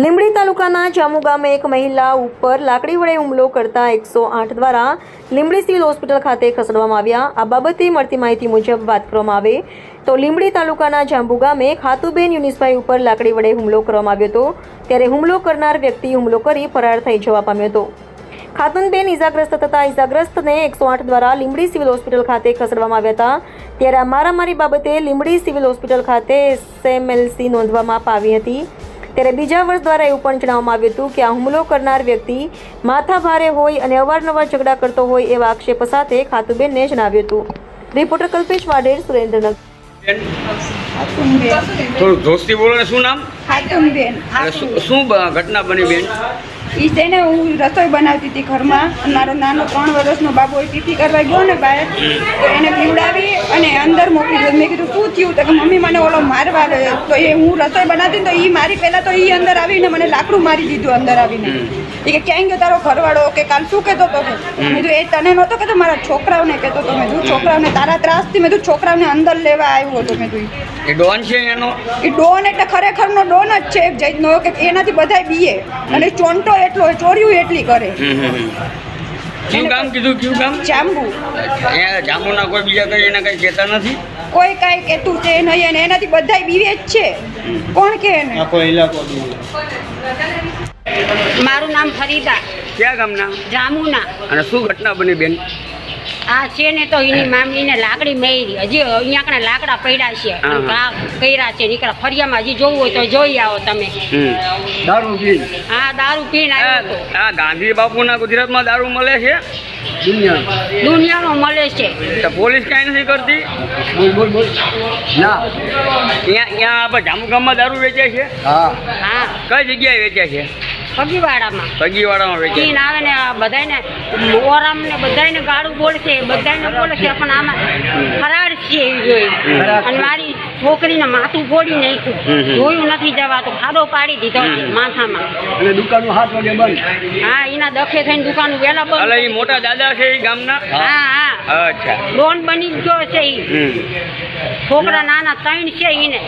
લીંબડી તાલુકાના જામુ ગામે એક મહિલા ઉપર લાકડી વડે હુમલો કરતા એકસો આઠ દ્વારા લીંબડી સિવિલ હોસ્પિટલ ખાતે ખસેડવામાં આવ્યા. આ બાબતે મળતી માહિતી મુજબ વાત કરવામાં આવે તો લીંબડી તાલુકાના જાંબુ ગામે ખાતુબેન યુનિસભાઈ ઉપર લાકડી વડે હુમલો કરવામાં આવ્યો હતો. ત્યારે હુમલો કરનાર વ્યક્તિ હુમલો કરી ફરાર થઈ જવા પામ્યો હતો. ખાતુનબેન ઇજાગ્રસ્ત થતા ઇજાગ્રસ્તને એકસો આઠ દ્વારા લીંબડી સિવિલ હોસ્પિટલ ખાતે ખસેડવામાં આવ્યા હતા. ત્યારે આ મારામારી બાબતે લીંબડી સિવિલ હોસ્પિટલ ખાતે એસએમએલસી નોંધવામાં આવી હતી. ત્યારે બીજા વર્ષ દ્વારા એવું પણ જણાવવામાં આવ્યું હતું કે આ હુમલો કરનાર વ્યક્તિ માથા ભારે હોય અને અવારનવાર ઝઘડા કરતો હોય એવા આક્ષેપ સાથે ખાતુબેનને જણાવ્યું હતું. રિપોર્ટર કલ્પેશ વાડેર સુરેન્દ્રનગર. થોડું જોશથી બોલો ને શું નામ? ખાતુનબેન શું- શું? ઘટના બની બેન? ઈ છે ને હું રસોઈ બનાવતી હતી ઘરમાં. મારો નાનો ત્રણ વર્ષનો બાબો એ પીપી કરવા ગયો ને બહાર તો એને પીવડાવી અને અંદર મોકલી દીધું મેં કીધું શું થયું? તો કે મમ્મી મને ઓલો મારવા તો એ હું રસોઈ બનાવતી તો એ મારી પહેલાં તો એ અંદર આવીને મને લાકડું મારી દીધું અંદર આવીને. એ કે ક્યાંય ગયો તારો ઘરવાળો? કે કાલ શું કહેતો હતો મેં કીધું એ તને નહોતો કહેતો મારા છોકરાઓને કહેતો હતો. મેં છોકરાઓને તારા ત્રાસથી મેં છોકરાઓને અંદર લેવા આવ્યો હતો. મેં તું એ ડોન છે એનો? એ ડોન એટલે ખરેખરનો ડોન જ છે એક જાતનો કે એનાથી બધાય બીએ. અને ચોંટો એટલો ચોર્યું એટલી કરે. કયું કામ કીધું? કયું કામ જાંબુ. અહીંયા જામુના કોઈ બીજા કઈ એના કઈ કહેતા નથી? કોઈ કાંઈ કહેતું છે નહીં અને એનાથી બધાય બીવે જ છે. કોણ કે એને? મારું નામ ફરીદા ક્યાં ગામના? જામુના અને શું ઘટના બની બેન? આ છે ને તો એની મામલીને લાકડી મેરી. હજી અહીંયા કણે લાકડા પડ્યા છે. કર્યા છે. નીકળ્યા ફરિયામાં હજી જોવું હોય તો જોઈ આવો તમે. દારૂ પી હા દારૂ પીને આવ્યો આ ગાંધી બાપુના ગુજરાતમાં દારૂ મળે છે? દુનિયાનો મળે છે. તો પોલીસ કાંઈ નથી કરતી? ના. અહીંયા અહીંયા આપણે જામુગામમાં દારૂ વેચે છે? હા. કઈ જગ્યાએ વેચે છે? સગીવાડામાં વેચે. છે આવે ને બધાને મોરામ ને બધાને ગાળું બોલશે બધાને બોલે પણ આમાં ફરાર છે જોઈ અને મારી છોકરીને માથું ફોડી નાખ્યું. હમ, હમ. જોયું નથી જવાતું ખાડો પાડી દીધો માથામાં. અને દુકાનો હાથ વાગે બંધ. હા એના દખે થઈને દુકાન વેલા એટલે એ મોટા દાદા છે એ ગામના? હા હા. અચ્છા. લોન બની ગયો છે ઈ. છોકરા નાના ત્રણ છે ઈને.